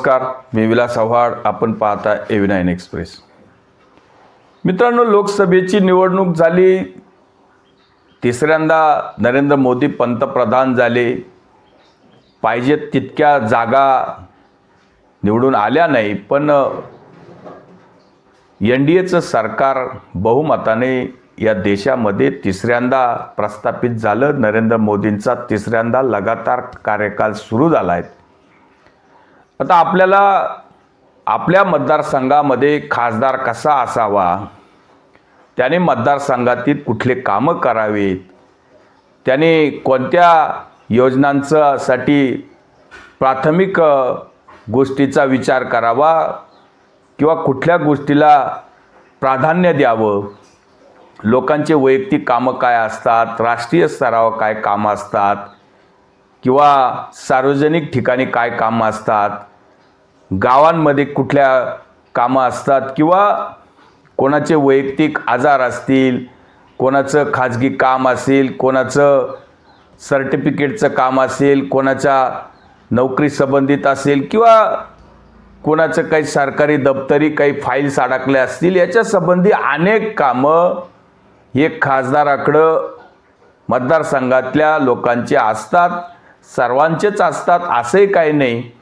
नमस्कार मी विलास आव्हाड. आपण पाहता एव्ही नाईन एक्सप्रेस मित्रांनो लोकसभेची निवडणूक झाली. तिसऱ्यांदा नरेंद्र मोदी पंतप्रधान झाले. पाहिजेत तितक्या जागा निवडून आल्या नाही पण एन डी एचं सरकार बहुमताने या देशामध्ये तिसऱ्यांदा प्रस्थापित झालं. नरेंद्र मोदींचा तिसऱ्यांदा लगातार कार्यकाल सुरू झाला आहे आता आपल्याला आपल्या मतदारसंघामध्ये खासदार कसा असावा? त्याने मतदारसंघातील कुठले कामं करावीत? त्याने कोणत्या योजनांचासाठी प्राथमिक गोष्टीचा विचार करावा किंवा कुठल्या गोष्टीला प्राधान्य द्यावं? लोकांचे वैयक्तिक कामं काय असतात? राष्ट्रीय स्तरावर काय कामं असतात? किंवा सार्वजनिक ठिकाणी काय कामं असतात? गावांमध्ये कुठल्या कामं असतात किंवा कोणाचे वैयक्तिक आजार असतील कोणाचं खाजगी काम असेल कोणाचं सर्टिफिकेटचं काम असेल कोणाच्या नोकरी संबंधित असेल किंवा कोणाचं काही सरकारी दप्तरी काही फाईल्स अडकल्या असतील याच्या संबंधी अनेक कामं हे खासदाराकडं मतदारसंघातल्या लोकांचे असतात सर्वांचेच असतात असंही काही नाही.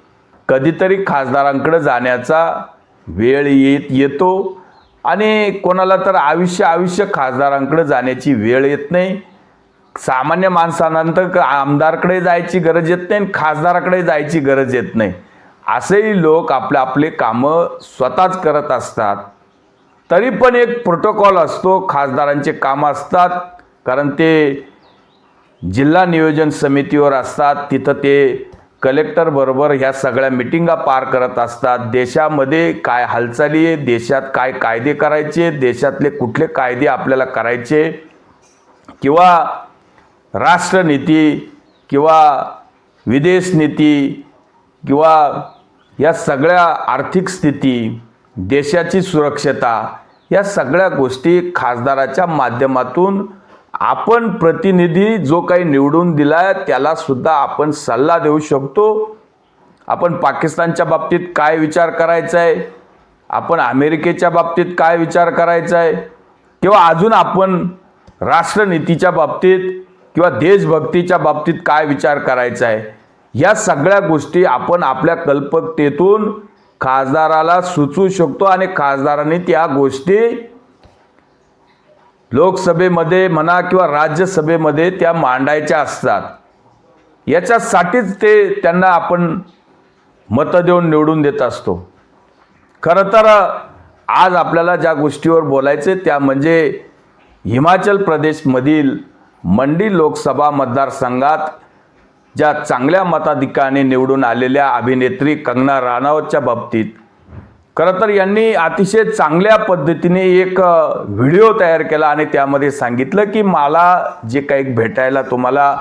कधीतरी खासदारांकडे जाण्याचा वेळ येत येतो आणि कोणाला तर आयुष्य आयुष्य खासदारांकडे जाण्याची वेळ येत नाही. सामान्य माणसानंतर क- आमदारकडे जायची गरज येत नाही आणि खासदाराकडे जायची गरज येत नाही. असेही लोक आपले आपले कामं स्वतःच करत असतात. तरी पण एक प्रोटोकॉल असतो खासदारांचे कामं असतात. कारण ते जिल्हा नियोजन समितीवर असतात तिथं ते कलेक्टरबरोबर ह्या सगळ्या मिटिंगा पार करत असतात. देशामध्ये काय हालचाली आहे? देशात काय कायदे करायचे? देशातले कुठले कायदे आपल्याला करायचे? किंवा राष्ट्रनीती किंवा विदेश नीती किंवा या सगळ्या आर्थिक स्थिती देशाची सुरक्षता या सगळ्या गोष्टी खासदाराच्या माध्यमातून आपण प्रतिनिधी जो काही निवडून दिला आहे त्याला सुद्धा आपण सल्ला देऊ शकतो. आपण पाकिस्तानच्या बाबतीत काय विचार करायचा आहे आपण अमेरिकेच्या बाबतीत काय विचार करायचा आहे किंवा अजून आपण राष्ट्रनीतीच्या बाबतीत किंवा देशभक्तीच्या बाबतीत काय विचार करायचा आहे या सगळ्या गोष्टी आपण आपल्या कल्पकतेतून खासदाराला सुचवू शकतो आणि खासदारांनी त्या गोष्टी लोकसभेमध्ये म्हणा किंवा राज्यसभेमध्ये त्या मांडायच्या असतात. याच्यासाठीच ते त्यांना आपण मतं देऊन निवडून देत असतो. खरं तर आज आपल्याला ज्या गोष्टीवर बोलायचे त्या म्हणजे हिमाचल प्रदेशमधील मंडी लोकसभा मतदारसंघात ज्या चांगल्या मताधिकाने निवडून आलेल्या अभिनेत्री कंगना राणावतच्या बाबतीत खरं तर यांनी अतिशय चांगल्या पद्धतीने एक व्हिडिओ तयार केला आणि त्यामध्ये सांगितलं की मला जे काही भेटायला तुम्हाला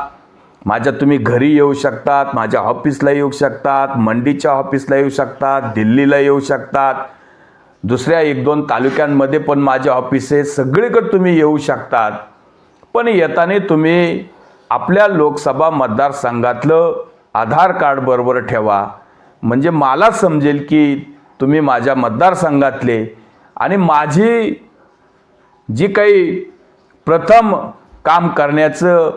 माझ्या तुम्ही घरी येऊ शकतात माझ्या ऑफिसला येऊ शकतात मंडीच्या ऑफिसला येऊ शकतात दिल्लीला येऊ शकतात दुसऱ्या एक दोन तालुक्यांमध्ये पण माझे ऑफिस आहे सगळीकडे तुम्ही येऊ शकतात. पण येताना तुम्ही आपल्या लोकसभा मतदारसंघातलं आधार कार्ड बरोबर ठेवा. म्हणजे मला समजेल की तुम्ही माझ्या मतदारसंघातले आणि माझी जी काही प्रथम काम करण्याचं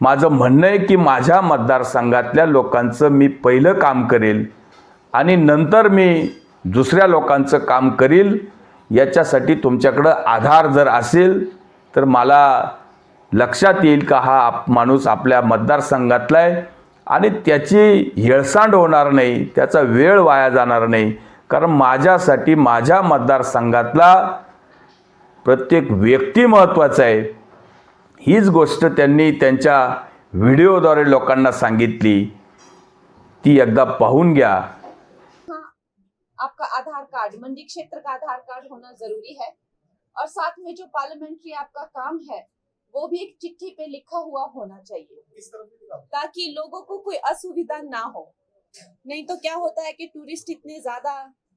माझं म्हणणं आहे की माझ्या मतदारसंघातल्या लोकांचं मी पहिलं काम करेल आणि नंतर मी दुसऱ्या लोकांचं काम करील याच्यासाठी तुमच्याकडं आधार जर असेल तर मला लक्षात येईल का हा आप माणूस आपल्या मतदारसंघातला आहे आणि त्याची हेळसांड होणार नाही त्याचा वेळ वाया जाणार नाही. कारण माझ्यासाठी माझ्या मतदारसंघातला प्रत्येक व्यक्ती महत्त्वाचा आहे. हीच गोष्ट त्यांनी त्यांच्या व्हिडिओद्वारे लोकांना सांगितली. ती एकदा पाहून घ्या. आपका आधार कार्ड मंडी क्षेत्र का आधार कार्ड होना जरूरी है? और साथ में जो पार्लियामेंट्री आपका काम है वो भी एक चिट्ठी पे लिखा हुआ होना चाहिए। ताकि लोगों को कोई असुविधा ना हो। नहीं तो क्या होता है कि टूरिस्ट इतने ज़्यादा,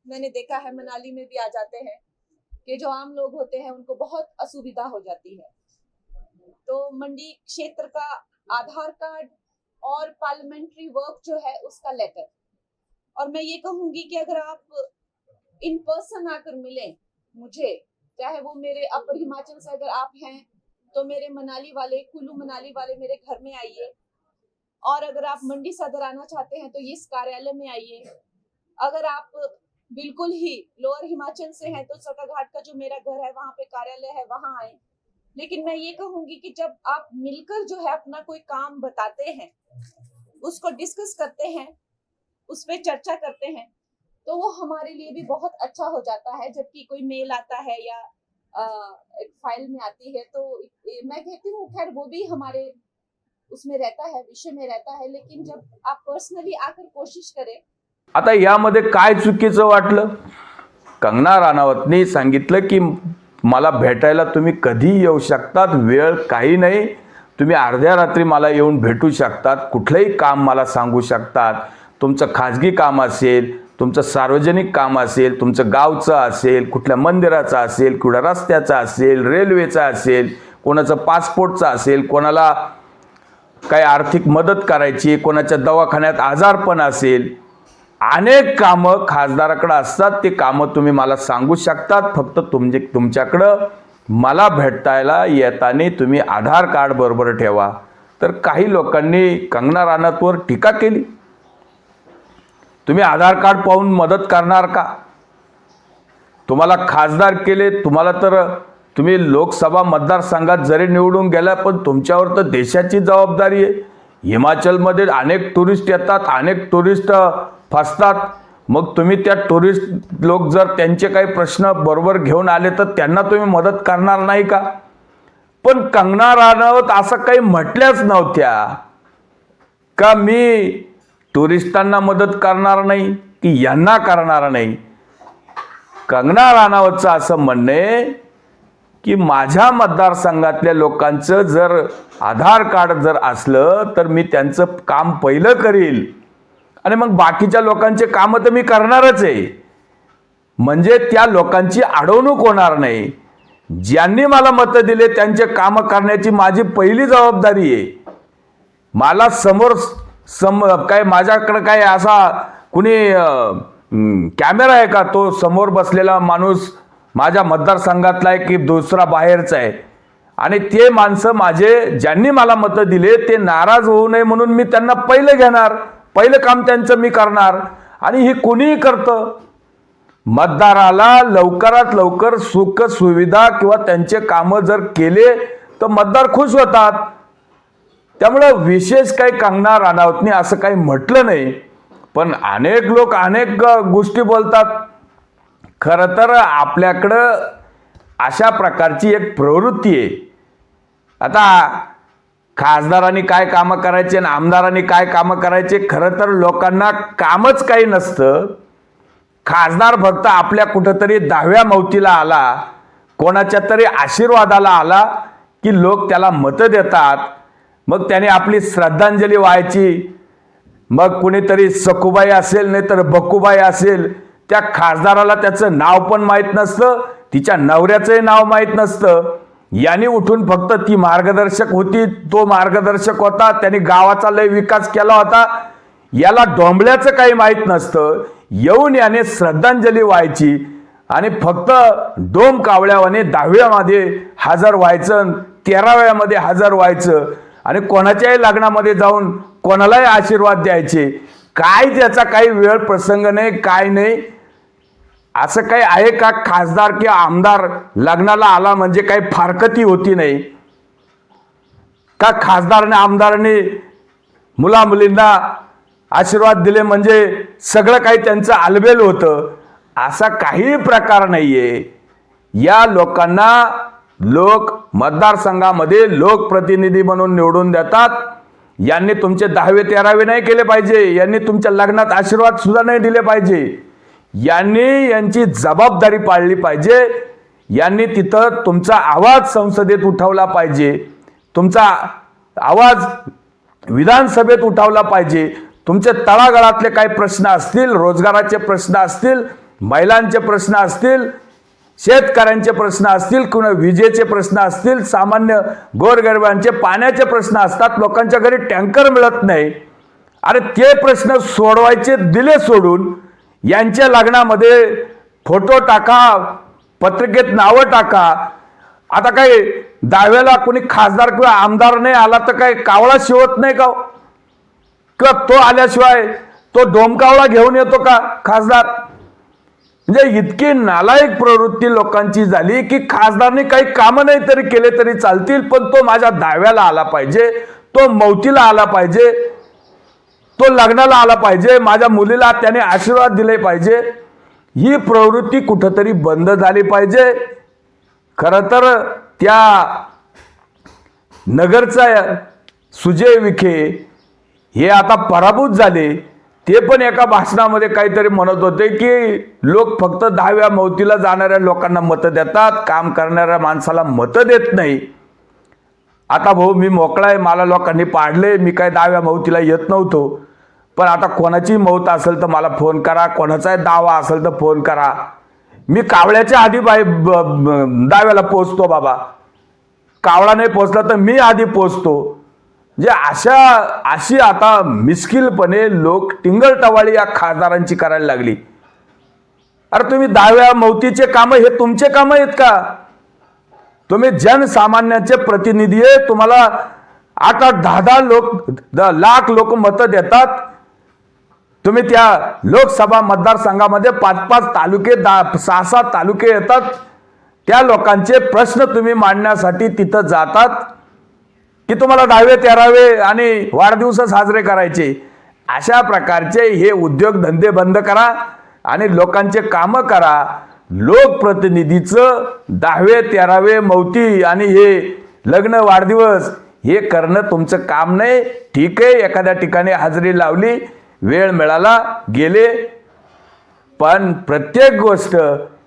मैंने देखा है, मनाली में भी आ जाते हैं, कि जो आम लोग होते हैं, उनको बहुत असुविधा हो जाती है। तो मंडी क्षेत्र का आधार कार्ड और पार्लियामेंट्री वर्क जो है, उसका लेटर और मैं ये कहूँगी कि अगर आप इन पर्सन आकर मिले, मुझे, चाहे वो मेरे अपर हिमाचल से अगर आप हैं तो मेरे मनाली वाले, कुल्लू मनाली वाले मेरे घर में आइए। और अगर आप मंडी सदर आना चाहते हैं तो इस कार्यालय में आइए। अगर आप बिल्कुल ही लोअर हिमाचल से हैं तो सकाघाट का जो मेरा घर है वहाँ पे कार्यालय है वहाँ आए। लेकिन मैं ये कहूँगी कि जब आप मिलकर जो है अपना कोई काम बताते हैं उसको डिस्कस करते हैं उस पर चर्चा करते हैं तो वो हमारे लिए भी बहुत अच्छा हो जाता है। जबकि कोई मेल आता है या अ, एक फ़ाइल में आती है तो मैं कहती हूँ खैर वो भी हमारे उसमें रहता है विषय में रहता है लेकिन जब आप पर्सनली आकर कोशिश करें। आता यामध्ये काय चुकीचं वाटलं? कंगना राणावतनी सांगितलं की मला भेटायला तुम्ही कधीही येऊ शकतात वेळ काही नाही. तुम्ही अर्ध्या रात्री मला येऊन भेटू शकतात. कुठलंही काम मला सांगू शकतात. तुमचं खाजगी काम असेल तुमचं सार्वजनिक काम असेल तुमचं गावचं असेल कुठल्या मंदिराचं असेल कुठल्या रस्त्याचं असेल रेल्वेचं असेल कोणाचं पासपोर्टचं असेल कोणाला काही आर्थिक मदत करायची कोणाच्या दवाखान्यात आजारपण असेल अनेक कामं खासदाराकडं असतात. ते कामं तुम्ही मला सांगू शकतात. फक्त तुमचे तुमच्याकडं मला भेटायला येताना तुम्ही आधार कार्ड बरोबर ठेवा. तर काही लोकांनी कंगना राणातवर टीका केली. तुम्ही आधार कार्ड पाहून मदत करणार का? तुम्हाला खासदार केले तुम्हाला तर तुम्ही लोकसभा मतदारसंघात जरी निवडून गेला पण तुमच्यावर तर देशाची जबाबदारी आहे. हिमाचलमध्ये अनेक टुरिस्ट येतात अनेक टुरिस्ट फसतात. मग तुम्ही त्या टुरिस्ट लोक जर त्यांचे काही प्रश्न बरोबर घेऊन आले तर त्यांना तुम्ही मदत करणार नाही का? पण कंगना राणावत असं काही म्हटल्याच नव्हत्या. का मी टुरिस्टांना मदत करणार नाही की यांना करणार नाही? कंगना राणावतचं असं म्हणणं आहे की माझ्या मतदारसंघातल्या लोकांचं जर आधार कार्ड जर असलं तर मी त्यांचं काम पहिलं करील. आणि मग बाकीच्या लोकांचे कामं तर मी करणारच आहे. म्हणजे त्या लोकांची अडवणूक होणार नाही. ज्यांनी मला मतं दिले त्यांचे कामं करण्याची माझी पहिली जबाबदारी आहे. मला समोर सम काय माझ्याकडं काय असा कुणी कॅमेरा आहे का? तो समोर बसलेला माणूस माझ्या मतदारसंघातला आहे की दुसरा बाहेरचा आहे. आणि ते माणसं माझे ज्यांनी मला मतं दिले ते नाराज होऊ नये म्हणून मी त्यांना पहिलं घेणार. पहिलं काम त्यांचं मी करणार. आणि हे कुणीही करतं मतदाराला लवकरात लवकर सुख सुविधा किंवा त्यांचे कामं जर केले तर मतदार खुश होतात. त्यामुळं विशेष काही कंगना राणावतनी असं काही म्हटलं नाही. पण अनेक लोक अनेक गोष्टी बोलतात. खरं तर आपल्याकडं अशा प्रकारची एक प्रवृत्ती आहे. आता खासदारांनी काय कामं करायचे आणि आमदारांनी काय कामं करायचे खरं तर लोकांना कामच काही नसतं. खासदार फक्त आपल्या कुठंतरी दहाव्या मवतीला आला कोणाच्या तरी आशीर्वादाला आला की लोक त्याला मतं देतात. मग त्याने आपली श्रद्धांजली व्हायची. मग कुणीतरी सखुबाई असेल नाही तर बकुबाई असेल त्या खासदाराला त्याचं नाव पण माहीत नसतं तिच्या नवऱ्याचंही नाव माहीत नसतं. याने उठून फक्त ती मार्गदर्शक होती तो मार्गदर्शक होता त्यांनी गावाचा लय विकास केला होता. याला डोंबल्याचं काही माहीत नसतं. येऊन याने श्रद्धांजली व्हायची आणि फक्त डोम कावळ्यावाने दहाव्यामध्ये हजर व्हायचं तेराव्यामध्ये हजर व्हायचं. आणि कोणाच्याही लग्नामध्ये जाऊन कोणालाही आशीर्वाद द्यायचे. काय त्याचा काही वेळ प्रसंग नाही काय नाही. असं काही आहे का? खासदार किंवा आमदार लग्नाला आला म्हणजे काही फारकती होती नाही. का खासदाराने आमदाराने मुला मुलींना आशीर्वाद दिले म्हणजे सगळं काही त्यांचं आलबेल होतं? असा काही प्रकार नाहीये. या लोकांना लोक मतदारसंघामध्ये लोकप्रतिनिधी म्हणून निवडून देतात. यांनी तुमचे दहावे तेरावे नाही केले पाहिजे. यांनी तुमच्या लग्नात आशीर्वाद सुद्धा नाही दिले पाहिजे. यांनी यांची जबाबदारी पाळली पाहिजे. यांनी तिथं तुमचा आवाज संसदेत उठवला पाहिजे. तुमचा आवाज विधानसभेत उठवला पाहिजे. तुमचे तळागाळातले काही प्रश्न असतील रोजगाराचे प्रश्न असतील महिलांचे प्रश्न असतील शेतकऱ्यांचे प्रश्न असतील किंवा विजेचे प्रश्न असतील सामान्य गोरगरिबांचे पाण्याचे प्रश्न असतात लोकांच्या घरी टँकर मिळत नाही. अरे ते प्रश्न सोडवायचे दिले सोडून यांच्या लग्नामध्ये फोटो टाका पत्रिकेत नावं टाका. आता काही दहाव्याला कोणी खासदार किंवा आमदार नाही आला तर काही कावळा शिवत नाही का हो? किंवा तो आल्याशिवाय तो डोमकावळा घेऊन येतो का खासदार? म्हणजे इतकी नालायक प्रवृत्ती लोकांची झाली की खासदारने काही कामं नाही तरी केले तरी चालतील पण तो माझ्या दहाव्याला आला पाहिजे तो मौतीला आला पाहिजे तो लग्नाला आला पाहिजे माझ्या मुलीला त्याने आशीर्वाद दिले पाहिजे. ही प्रवृत्ती कुठंतरी बंद झाली पाहिजे. खरं तर त्या नगरचा सुजय विखे हे आता पराभूत झाले. ते पण एका भाषणामध्ये काहीतरी म्हणत होते की लोक फक्त दहाव्या मौतीला जाणाऱ्या लोकांना मतं देतात काम करणाऱ्या माणसाला मतं देत नाही. आता भाऊ मी मोकळा आहे मला लोकांनी पाडले मी काय दहाव्या मौतीला येत नव्हतो. पण आता कोणाची मौत असेल तर मला फोन करा कोणाचाही दावा असेल तर फोन करा. मी कावळ्याच्या आधी बाई ब- दाव्याला पोचतो बाबा. कावळा नाही पोचला तर मी आधी पोचतो. जे अशा अशी आता मिस्किलपणे लोक टिंगलटवाळी या खासदारांची करायला लागली. अरे तुम्ही दहाव्या मौतीचे कामं हे तुमचे कामं आहेत का? तुम्ही जनसामान्याचे प्रतिनिधी आहे तुम्हाला आठ आठ दहा दहा लोक द- लाख लोक मतं देतात. तुम्ही त्या लोकसभा मतदारसंघामध्ये पाच पाच तालुके दहा सहा सहा तालुके येतात. त्या लोकांचे प्रश्न तुम्ही मांडण्यासाठी तिथं जातात. की तुम्हाला दहावे तेरावे आणि वाढदिवस साजरे करायचे. अशा प्रकारचे हे उद्योगधंदे बंद करा आणि लोकांचे कामं करा. लोकप्रतिनिधीचं दहावे तेरावे मौती आणि हे लग्न वाढदिवस हे करणं तुमचं काम नाही. ठीक आहे एखाद्या ठिकाणी हजेरी लावली वेळ मिळाला गेले. पण प्रत्येक गोष्ट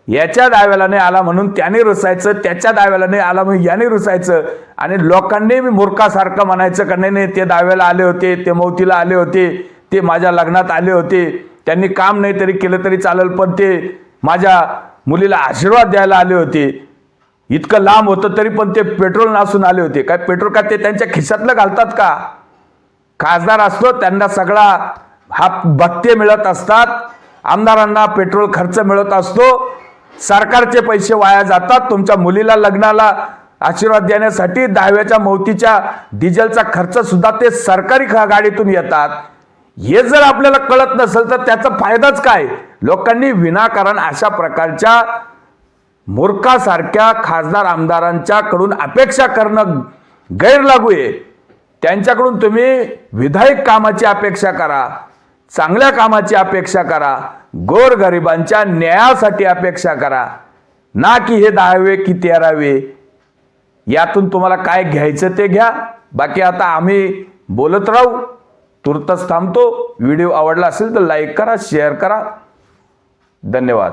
याच्या दाव्याला नाही आला म्हणून त्याने रुसायचं त्याच्या दाव्याला नाही आला म्हणून याने रुसायचं. आणि लोकांनी मी मूर्खासारखं म्हणायचं का नाही नाही ते दाव्याला आले होते ते मौतीला आले होते ते माझ्या लग्नात आले होते त्यांनी काम नाही तरी केलं तरी चालेल पण ते माझ्या मुलीला आशीर्वाद द्यायला आले होते. इतकं लांब होतं तरी पण ते पेट्रोल नासून आले होते. काय पेट्रोल का ते त्यांच्या खिशातलं घालतात का? खासदार असतो त्यांना सगळा हा भत्ते मिळत असतात. आमदारांना पेट्रोल खर्च मिळत असतो. सरकारचे पैसे वाया जातात. तुमच्या मुलीला लग्नाला आशीर्वाद देण्यासाठी दहाव्याच्या मोतीच्या डिझेलचा खर्च सुद्धा ते सरकारी खा- गाडीतून येतात. हे जर आपल्याला कळत नसेल तर त्याचा फायदाच काय? लोकांनी विनाकारण अशा प्रकारच्या मूर्खासारख्या खासदार आमदारांच्या कडून अपेक्षा करणं गैरलागू आहे. त्यांच्याकडून तुम्ही विधायक कामाची अपेक्षा करा. चांगल्या कामाची अपेक्षा करा. गोरगरिबांच्या न्यायासाठी अपेक्षा करा. ना की हे दहावे की तेरावे. यातून तुम्हाला काय घ्यायचं ते घ्या. बाकी आता आम्ही बोलत राहू. तुर्तच थांबतो. व्हिडिओ आवडला असेल तर लाईक करा शेअर करा. धन्यवाद.